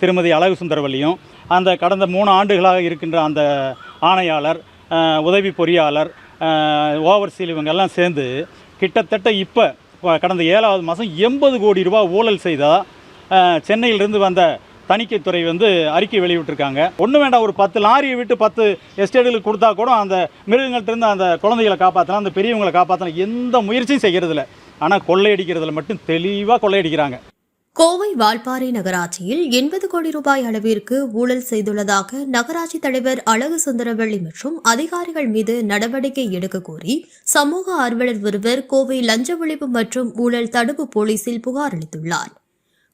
திருமதி அழகு சுந்தரவல்லியும் அந்த கடந்த மூணு ஆண்டுகளாக இருக்கின்ற அந்த ஆணையாளர் உதவி பொறியாளர் ஓவர்சீல் இவங்கெல்லாம் சேர்ந்து கிட்டத்தட்ட இப்போ கடந்த ஏழாவது மாதம் எண்பது கோடி ரூபா ஊழல் செய்தால் சென்னையிலிருந்து வந்த தணிக்கைத்துறை வந்து அறிக்கை வெளியிட்டிருக்காங்க. ஒன்றும் வேண்டாம் ஒரு பத்து லாரியை விட்டு பத்து எஸ்டேட்டுகளுக்கு கொடுத்தா கூட அந்த மிருகங்கள்ட்ட அந்த குழந்தைகளை காப்பாற்றலாம் அந்த பெரியவங்களை காப்பாற்றலாம் எந்த முயற்சியும் செய்கிறதில்ல ஆனால் கொள்ளையடிக்கிறதுல மட்டும் தெளிவாக கொள்ளையடிக்கிறாங்க. கோவை வால்பாறை நகராட்சியில் எண்பது கோடி ரூபாய் அளவிற்கு ஊழல் செய்துள்ளதாக நகராட்சி தலைவர் அழகு சுந்தரவள்ளி மற்றும் அதிகாரிகள் மீது நடவடிக்கை எடுக்க கோரி சமூக ஆர்வலர் ஒருவர் கோவை லஞ்ச ஒழிப்பு மற்றும் ஊழல் தடுப்பு போலீசில் புகார் அளித்துள்ளார்.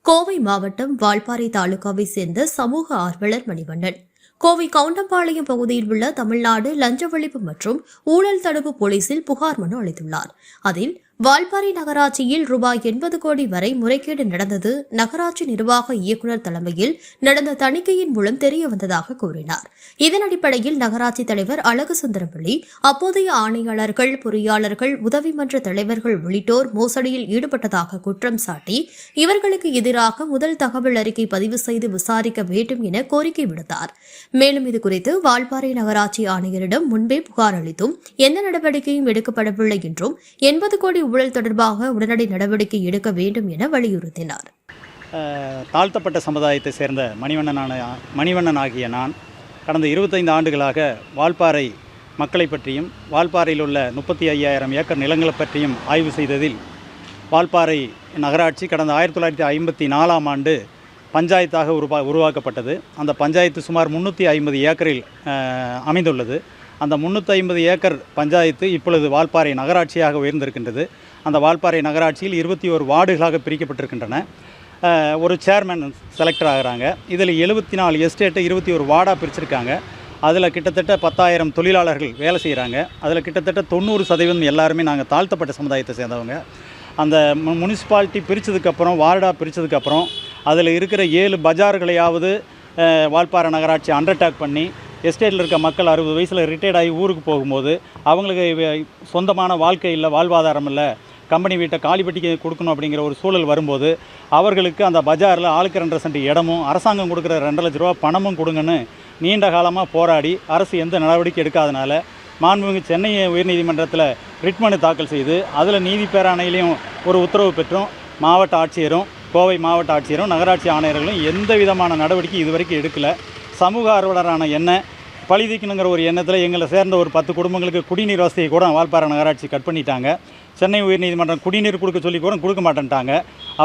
கோவை மாவட்டம் வால்பாறை தாலுகாவை சேர்ந்த சமூக ஆர்வலர் மணிவண்ணன். கோவை கவுண்டம்பாளையம் பகுதியில் உள்ள தமிழ்நாடு லஞ்ச ஒழிப்பு மற்றும் ஊழல் தடுப்பு போலீசில் புகார் மனு அளித்துள்ளார். அதில் வால்பாறை நகராட்சியில் ரூபாய் எண்பது கோடி வரை முறைகேடு நடந்தது. நகராட்சி நிர்வாக இயக்குநர் தலைமையில் நடந்த தணிக்கையின் மூலம் தெரிய வந்ததாக கூறினார். இதன் அடிப்படையில் நகராட்சி தலைவர் அழகு சுந்தரவள்ளி அப்போதைய ஆணையாளர்கள் பொறியாளர்கள் உதவி மன்ற தலைவர்கள் உள்ளிட்டோர் மோசடியில் ஈடுபட்டதாக குற்றம் சாட்டி இவர்களுக்கு எதிராக முதல் தகவல் அறிக்கை பதிவு செய்து விசாரிக்க வேண்டும் என கோரிக்கை விடுத்தார். மேலும் இதுகுறித்து வால்பாறை நகராட்சி ஆணையரிடம் முன்பே புகார் அளித்தும் எந்த நடவடிக்கையும் எடுக்கப்படவில்லை என்றும் எண்பது கோடி ஊழல் தொடர்பாக உடனடி நடவடிக்கை எடுக்க வேண்டும் என வலியுறுத்தினார். தாழ்த்தப்பட்ட சமுதாயத்தை சேர்ந்த மணிவண்ணனான மணிவண்ணன் ஆகிய நான் கடந்த இருபத்தைந்து ஆண்டுகளாக வால்பாறை மக்களை பற்றியும் வால்பாறையில் உள்ள முப்பத்தி ஐயாயிரம் ஏக்கர் நிலங்களை பற்றியும் ஆய்வு செய்ததில் வால்பாறை நகராட்சி கடந்த ஆயிரத்தி தொள்ளாயிரத்தி ஐம்பத்தி நாலாம் ஆண்டு பஞ்சாயத்தாக உருவா உருவாக்கப்பட்டது. அந்த பஞ்சாயத்து சுமார் முந்நூற்றி ஐம்பது ஏக்கரில் அமைந்துள்ளது. அந்த முந்நூற்றி ஐம்பது ஏக்கர் பஞ்சாயத்து இப்பொழுது வால்பாறை நகராட்சியாக உயர்ந்திருக்கின்றது. அந்த வால்பாறை நகராட்சியில் இருபத்தி ஒரு வார்டுகளாக பிரிக்கப்பட்டிருக்கின்றன. ஒரு சேர்மேன் செலக்டர் ஆகிறாங்க. இதில் எழுபத்தி நாலு எஸ்டேட்டை இருபத்தி ஒரு வார்டாக பிரிச்சிருக்காங்க. அதில் கிட்டத்தட்ட பத்தாயிரம் தொழிலாளர்கள் வேலை செய்கிறாங்க அதில் கிட்டத்தட்ட தொண்ணூறு சதவீதம் எல்லாருமே நாங்கள் தாழ்த்தப்பட்ட சமுதாயத்தை சேர்ந்தவங்க. அந்த முனிசிபாலிட்டி பிரித்ததுக்கப்புறம் வார்டாக பிரித்ததுக்கப்புறம் அதில் இருக்கிற ஏழு பஜார்களையாவது வால்பாறை நகராட்சி அண்டர்டேக் பண்ணி எஸ்டேட்டில் இருக்க மக்கள் அறுபது வயசில் ரிட்டையர்ட் ஆகி ஊருக்கு போகும்போது அவங்களுக்கு சொந்தமான வாழ்க்கை இல்லை வாழ்வாதாரம் இல்லை. கம்பெனி வீட்டை காலிப்பட்டிக்கு கொடுக்கணும் அப்படிங்கிற ஒரு சூழல் வரும்போது அவர்களுக்கு அந்த பஜாரில் ஆளுக்கு ரெண்டரை சென்ட் இடமும் அரசாங்கம் கொடுக்குற ரெண்டு லட்ச ரூபா பணமும் கொடுங்கன்னு நீண்ட காலமாக போராடி அரசு எந்த நடவடிக்கை எடுக்காதனால மாண்புமிகு சென்னை உயர்நீதிமன்றத்தில் ரிட் மனு தாக்கல் செய்து அதில் நீதி பேராணையிலையும் ஒரு உத்தரவு பெற்றும் மாவட்ட ஆட்சியரும் கோவை மாவட்ட ஆட்சியரும் நகராட்சி ஆணையர்களும் எந்த விதமான நடவடிக்கை இதுவரைக்கும் எடுக்கலை. சமூக ஆர்வலரான என்ன பழிதிக்கணுங்கிற ஒரு எண்ணத்தில் எங்களை சேர்ந்த ஒரு பத்து குடும்பங்களுக்கு குடிநீர் வசதியை கூட வால்பாறை நகராட்சி கட் பண்ணிட்டாங்க. சென்னை உயர்நீதிமன்றம் குடிநீர் கொடுக்க சொல்லி கூட கொடுக்க மாட்டேன்ட்டாங்க.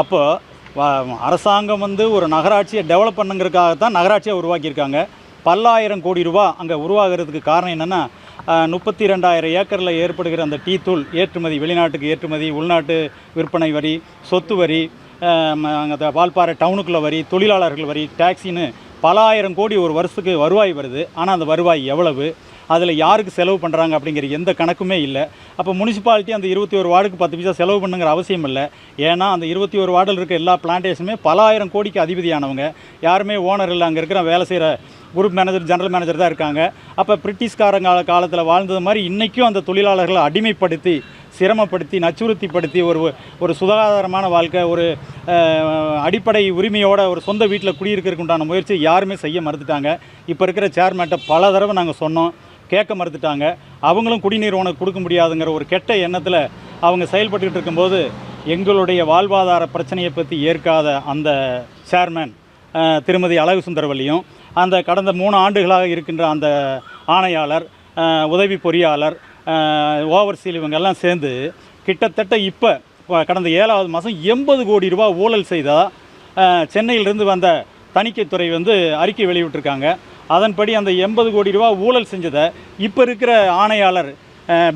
அப்போது அரசாங்கம் வந்து ஒரு நகராட்சியை டெவலப் பண்ணுங்கிறதுக்காக தான் நகராட்சியை உருவாக்கியிருக்காங்க. பல்லாயிரம் கோடி ரூபா அங்கே உருவாகிறதுக்கு காரணம் என்னென்னா முப்பத்தி ரெண்டாயிரம் ஏக்கரில் ஏற்படுகிற அந்த டீ தூள் ஏற்றுமதி வெளிநாட்டுக்கு ஏற்றுமதி உள்நாட்டு விற்பனை வரி சொத்து வரி அங்கே வால்பாறை டவுனுக்குள்ள வரி தொழிலாளர்கள் வரி டாக்ஸின்னு பல ஆயிரம் கோடி ஒரு வருஷத்துக்கு வருவாய் வருது. ஆனால் அந்த வருவாய் எவ்வளவு? அதில் யாருக்கு செலவு பண்ணுறாங்க அப்படிங்கிற எந்த கணக்குமே இல்லை. அப்போ முனிசிபாலிட்டி அந்த இருபத்தி ஒரு வார்டுக்கு பத்து பைசா செலவு பண்ணுங்கிற அவசியம் இல்லை. ஏன்னா அந்த இருபத்தி ஒரு வார்டில் இருக்க எல்லா பிளான்டேஷனுமே பல ஆயிரம் கோடிக்கு அதிபதியானவங்க. யாருமே ஓனர் இல்லை அங்கே இருக்கிற வேலை செய்கிற குரூப் மேனேஜர் ஜெனரல் மேனேஜர் தான் இருக்காங்க. அப்போ பிரிட்டிஷ்காரங்க காலத்தில் வாழ்ந்தது மாதிரி இன்றைக்கும் அந்த தொழிலாளர்களை அடிமைப்படுத்தி சிரமப்படுத்தி நச்சுறுத்திப்படுத்தி ஒரு ஒரு சுகாதாரமான வாழ்க்கை ஒரு அடிப்படை உரிமையோட ஒரு சொந்த வீட்டில் குடியிருக்கிறதுக்கு உண்டான முயற்சி யாருமே செய்ய மறுத்துட்டாங்க. இப்போ இருக்கிற சேர்மேட்டை பல தடவை நாங்கள் சொன்னோம். கேட்க மறுத்துட்டாங்க. அவங்களும் குடிநீர் உனக்கு கொடுக்க முடியாதுங்கிற ஒரு கெட்ட எண்ணத்தில் அவங்க செயல்பட்டுக்கிட்டு இருக்கும்போது எங்களுடைய வாழ்வாதார பிரச்சனையை பற்றி ஏற்காத அந்த சேர்மேன் திருமதி அழகு சுந்தரவல்லியும் அந்த கடந்த மூணு ஆண்டுகளாக இருக்கின்ற அந்த ஆணையாளர் உதவி பொறியாளர் ஓவர்சீல் இவங்கெல்லாம் சேர்ந்து கிட்டத்தட்ட இப்போ கடந்த ஏழாவது மாதம் எண்பது கோடி ரூபா ஊழல் செய்தால் சென்னையிலிருந்து வந்த தணிக்கைத்துறை வந்து அறிக்கை வெளியிட்டிருக்காங்க. அதன்படி அந்த எண்பது கோடி ரூபா ஊழல் செஞ்சதை இப்போ இருக்கிற ஆணையாளர்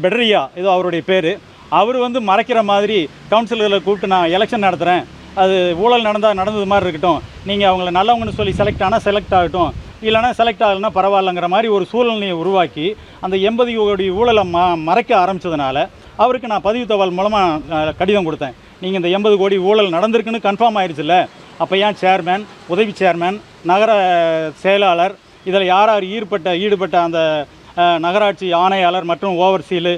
பெட்ரியா ஏதோ அவருடைய பேர் அவர் வந்து மறைக்கிற மாதிரி கவுன்சிலர்களை கூப்பிட்டு நான் எலெக்ஷன் நடத்துகிறேன் அது ஊழல் நடந்தால் நடந்தது மாதிரி இருக்கட்டும். நீங்கள் அவங்கள நல்லவங்கன்னு சொல்லி செலக்ட் ஆனால் செலக்ட் ஆகட்டும். இல்லைனா செலக்ட் ஆகலைன்னா பரவாயில்லைங்கிற மாதிரி ஒரு சூழ்நிலையை உருவாக்கி அந்த எண்பது கோடி ஊழலை ம மறைக்க ஆரம்பித்ததுனால அவருக்கு நான் பதிவு தபால் மூலமாக கடிதம் கொடுத்தேன். நீங்கள் இந்த எண்பது கோடி ஊழல் நடந்திருக்குன்னு கன்ஃபார்ம் ஆயிடுச்சுல்ல அப்போ ஏன் சேர்மேன் உதவி சேர்மேன் நகர செயலாளர் இதில் யார் யார் ஈடுபட்ட ஈடுபட்ட அந்த நகராட்சி ஆணையாளர் மற்றும் ஓவர்சீலு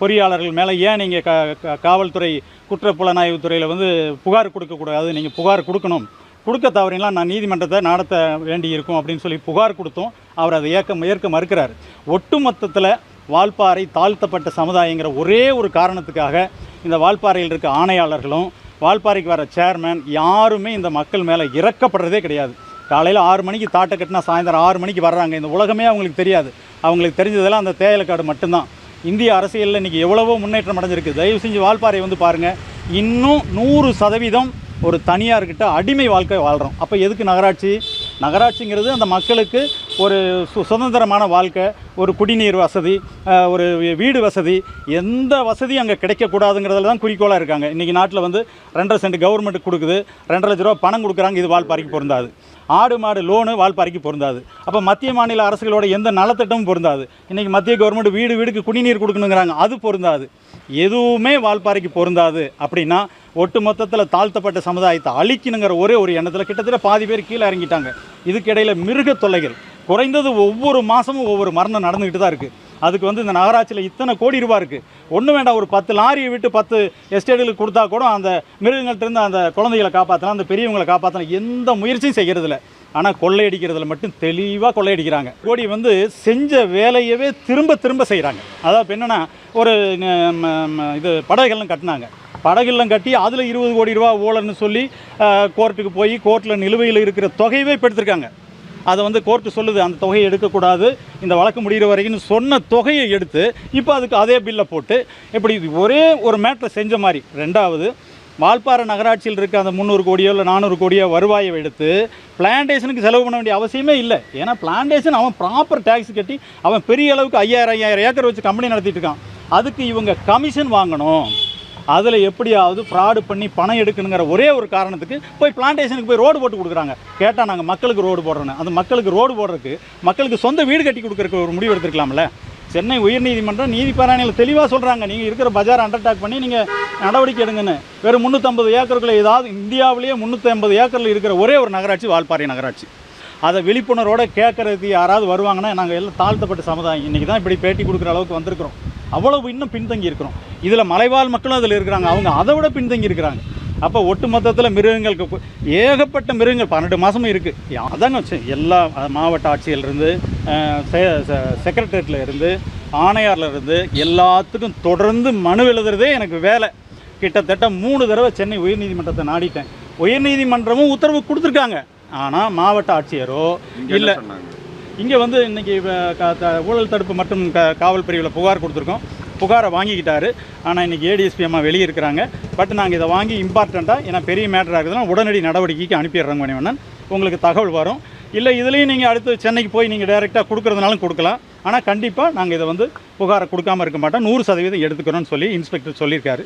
பொறியாளர்கள் மேலே ஏன் நீங்கள் க காவல்துறை குற்றப்புலனாய்வு துறையில் வந்து புகார் கொடுக்கக்கூடாது நீங்கள் புகார் கொடுக்கணும். கொடுக்க தவறினா நான் நீதிமன்றத்தை நடத்த வேண்டி இருக்கும் அப்படின்னு சொல்லி புகார் கொடுத்தோம் அவர் அதை ஏற்க ஏற்க மறுக்கிறார். ஒட்டுமொத்தத்தில் வால்பாறை தாழ்த்தப்பட்ட சமுதாயங்கிற ஒரே ஒரு காரணத்துக்காக இந்த வால்பாறையில் இருக்க ஆணையாளர்களும் வால்பாறைக்கு வர சேர்மேன் யாருமே இந்த மக்கள் மேலே இறக்கப்படுறதே கிடையாது. காலையில் ஆறு மணிக்கு தாட்டை கட்டினா சாயந்தரம் ஆறு மணிக்கு வர்றாங்க. இந்த உலகமே அவங்களுக்கு தெரியாது. அவங்களுக்கு தெரிஞ்சதெல்லாம் அந்த தேயிலைக்காடு மட்டும்தான். இந்திய அரசியலில் இன்றைக்கி எவ்வளவோ முன்னேற்றம் அடைஞ்சிருக்கு. தயவு செஞ்சு வால்பாறை வந்து பாருங்கள் இன்னும் நூறு சதவீதம் ஒரு தனியார்கிட்ட அடிமை வாழ்க்கை வாழ்கிறோம் அப்போ எதுக்கு நகராட்சி? நகராட்சிங்கிறது அந்த மக்களுக்கு ஒரு சு சுதந்திரமான வாழ்க்கை ஒரு குடிநீர் வசதி ஒரு வீடு வசதி எந்த வசதியும் அங்கே கிடைக்கக்கூடாதுங்கிறதுல தான் குறிக்கோளாக இருக்காங்க. இன்றைக்கி நாட்டில் வந்து ரெண்டரை சென்ட் கவர்மெண்ட் கொடுக்குது ரெண்டரை லட்ச ரூபா பணம் கொடுக்குறாங்க இது வால்பாறைக்கு பொருந்தாது. ஆடு மாடு லோனு வால்பாறைக்கு பொருந்தாது. அப்போ மத்திய மாநில அரசுகளோட எந்த நலத்திட்டமும் பொருந்தாது. இன்றைக்கி மத்திய கவர்மெண்ட் வீடு வீடுக்கு குடிநீர் கொடுக்கணுங்கிறாங்க அது பொருந்தாது. எதுவுமே வால்பாறைக்கு பொருந்தாது அப்படின்னா ஒட்டு மொத்தத்தில் தாழ்த்தப்பட்ட சமுதாயத்தை அழிக்கணுங்கிற ஒரே ஒரு எண்ணத்தில் கிட்டத்தட்ட பாதி பேர் கீழே இறங்கிட்டாங்க. இதுக்கிடையில் மிருக தொல்லைகள் குறைந்தது ஒவ்வொரு மாதமும் ஒவ்வொரு மரணம் நடந்துக்கிட்டு தான் இருக்குது அதுக்கு வந்து இந்த நகராட்சியில் இத்தனை கோடி ரூபா இருக்குது ஒன்றும் வேண்டாம் ஒரு பத்து லாரியை விட்டு பத்து எஸ்டேட்டுகளுக்கு கொடுத்தா கூட அந்த மிருகங்கள்ட்டேருந்து அந்த குழந்தைகளை காப்பாற்றலாம் அந்த பெரியவங்களை காப்பாற்றலாம் எந்த முயற்சியும் செய்கிறதில்ல ஆனால் கொள்ளையடிக்கிறதுல மட்டும் தெளிவாக கொள்ளையடிக்கிறாங்க கோடி வந்து செஞ்ச வேலையவே திரும்ப திரும்ப செய்கிறாங்க அதாவது என்னென்னா ஒரு இது படகுகள்லாம் கட்டினாங்க. படகுலாம் கட்டி அதில் இருபது கோடி ரூபா ஓலன்னு சொல்லி கோர்ட்டுக்கு போய் கோர்ட்டில் நிலுவையில் இருக்கிற தொகையவே இப்போ எடுத்திருக்காங்க. அதை வந்து கோர்ட்டு சொல்லுது அந்த தொகையை எடுக்கக்கூடாது. இந்த வழக்கு முடிகிற வரைக்கும் சொன்ன தொகையை எடுத்து இப்போ அதுக்கு அதே பில்லை போட்டு இப்படி ஒரே ஒரு மேட்டரை செஞ்ச மாதிரி. ரெண்டாவது வால்பாறை நகராட்சியில் இருக்க அந்த முந்நூறு கோடியோ இல்லை நானூறு கோடியோ வருவாயை எடுத்து பிளான்டேஷனுக்கு செலவு பண்ண வேண்டிய அவசியமே இல்லை. ஏன்னா பிளான்டேஷன் அவன் ப்ராப்பர் டேக்ஸ் கட்டி அவன் பெரிய அளவுக்கு ஐயாயிரம் ஐயாயிரம் ஏக்கர் வச்சு கம்பெனி நடத்திட்டு இருக்கான். அதுக்கு இவங்க கமிஷன் வாங்கணும். அதில் எப்படியாவது ஃப்ராடு பண்ணி பணம் எடுக்கணுங்கிற ஒரே ஒரு காரணத்துக்கு போய் பிளான்டேஷனுக்கு போய் ரோடு போட்டு கொடுக்குறாங்க. கேட்டால் நாங்கள் மக்களுக்கு ரோடு போடுறோன்னு. அந்த மக்களுக்கு ரோடு போடுறதுக்கு மக்களுக்கு சொந்த வீடு கட்டி கொடுக்குறக்கு ஒரு முடிவு எடுத்துருக்கலாம்ல? சென்னை உயர்நீதிமன்றம் நீதிப்பாராயணியில் தெளிவாக சொல்கிறாங்க நீங்கள் இருக்கிற பஜார் அண்டர்டாக் பண்ணி நீங்கள் நடவடிக்கை எடுங்கன்னு. வெறும் முந்நூற்றம்பது ஏக்கருக்குள்ளே ஏதாவது இந்தியாவிலேயே முந்நூற்றி ஐம்பது ஏக்கரில் இருக்கிற ஒரே ஒரு நகராட்சி வால்பாறை நகராட்சி. அதை விழிப்புணர்வோடு கேட்கறதுக்கு யாராவது வருவாங்கன்னா நாங்கள் எல்லாம் தாழ்த்தப்பட்ட சமுதாயம். இன்றைக்கி தான் இப்படி பேட்டி கொடுக்குற அளவுக்கு வந்திருக்கிறோம். அவ்வளவு இன்னும் பின்தங்கி இருக்கிறோம். இதில் மலைவாழ் மக்களும் அதில் இருக்கிறாங்க. அவங்க அதை விட பின்தங்கி இருக்கிறாங்க. அப்போ ஒட்டு மொத்தத்தில் மிருகங்களுக்கு ஏகப்பட்ட மிருகங்கள் பன்னெண்டு மாதமும் இருக்குது அதாங்க வச்சு எல்லா மாவட்ட ஆட்சியிலிருந்து செக்ரட்டரியேட்டில் இருந்து ஆணையாரில் இருந்து எல்லாத்துக்கும் தொடர்ந்து மனு எழுதுறதே எனக்கு வேலை. கிட்டத்தட்ட மூணு தடவை சென்னை உயர்நீதிமன்றத்தை நாடிட்டேன். உயர்நீதிமன்றமும் உத்தரவு கொடுத்துருக்காங்க. ஆனால் மாவட்ட ஆட்சியரோ இல்லை இங்கே வந்து இன்றைக்கி ஊழல் தடுப்பு மற்றும் க காவல் பிரிவில் புகார் கொடுத்துருக்கோம். புகாரை வாங்கிக்கிட்டாரு. ஆனால் இன்றைக்கி ஏடிஎஸ்பி அம்மா வெளியே இருக்கிறாங்க பட் நாங்கள் இதை வாங்கி இம்பார்ட்டண்ட்டாக ஏன்னா பெரிய மேட்டராக இருக்குதுன்னா உடனடி நடவடிக்கைக்கு அனுப்பிடுறோங்க மணிவண்ணன் உங்களுக்கு தகவல் வரும். இல்லை இதுலேயும் நீங்கள் அடுத்து சென்னைக்கு போய் நீங்கள் டைரெக்டாக கொடுக்குறதுனாலும் கொடுக்கலாம். ஆனால் கண்டிப்பாக நாங்கள் இதை வந்து புகாரை கொடுக்காம இருக்க மாட்டோம். நூறு சதவீதம் எடுத்துக்கிறோன்னு சொல்லி இன்ஸ்பெக்டர் சொல்லியிருக்காரு.